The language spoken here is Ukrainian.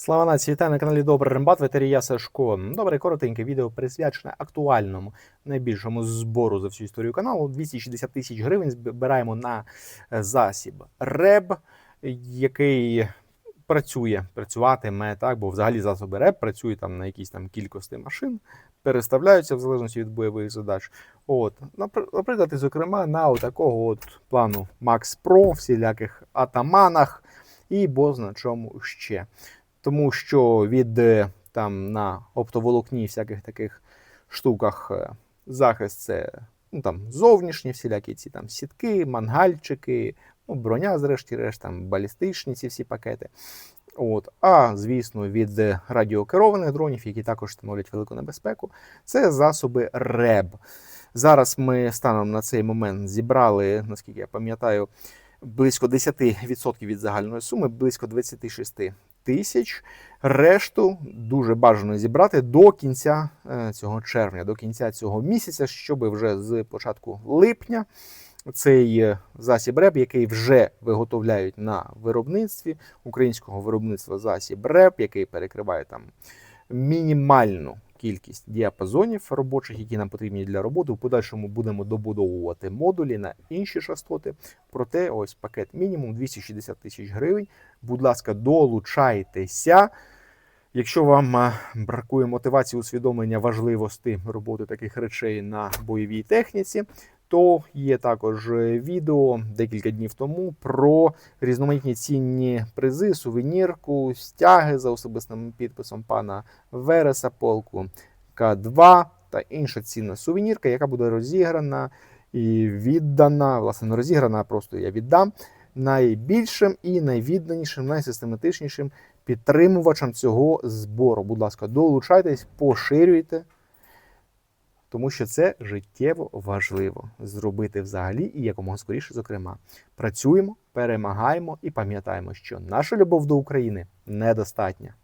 Слава нації, вітаю на каналі Добрий Рембат, ветерія Сашко. Добре, коротеньке відео присвячене актуальному найбільшому збору за всю історію каналу. 260 тисяч гривень збираємо на е, засіб РЕБ, який працює, працюватиме, так, бо взагалі засоби РЕБ працює там на якійсь там кількості машин, переставляються в залежності від бойових задач. От, наприклад, зокрема, на такого от плану Max Pro, всіляких атаманах і бозна чому ще тому що від е, там на оптоволокні всяких таких штуках е, захист це ну, там, зовнішні всілякі ці там сітки, мангальчики, ну, броня, зрешті-решт, там балістичні ці всі пакети. От. А звісно, від е, радіокерованих дронів, які також становлять велику небезпеку, це засоби РЕБ. Зараз ми станом на цей момент зібрали, наскільки я пам'ятаю, близько 10% від загальної суми, близько 26 тисяч. Решту дуже бажано зібрати до кінця е, цього червня, до кінця цього місяця, щоб вже з початку липня цей е, засіб РЕП, який вже виготовляють на виробництві українського виробництва засіб РЕП, який перекриває там мінімальну кількість діапазонів робочих, які нам потрібні для роботи. В подальшому будемо добудовувати модулі на інші частоти. Проте, ось пакет мінімум 260 тисяч гривень. Будь ласка, долучайтеся. Якщо вам бракує мотивації усвідомлення важливості роботи таких речей на бойовій техніці, то є також е, відео декілька днів тому про різноманітні цінні призи, сувенірку, стяги за особистим підписом пана Вереса, полку К2 та інша цінна сувенірка, яка буде розіграна і віддана, власне, не розіграна, а просто я віддам найбільшим і найвідданішим, найсистематичнішим підтримувачам цього збору. Будь ласка, долучайтесь, поширюйте, тому що це життєво важливо зробити взагалі і якомога скоріше, зокрема. Працюємо, перемагаємо і пам'ятаємо, що наша любов до України недостатня.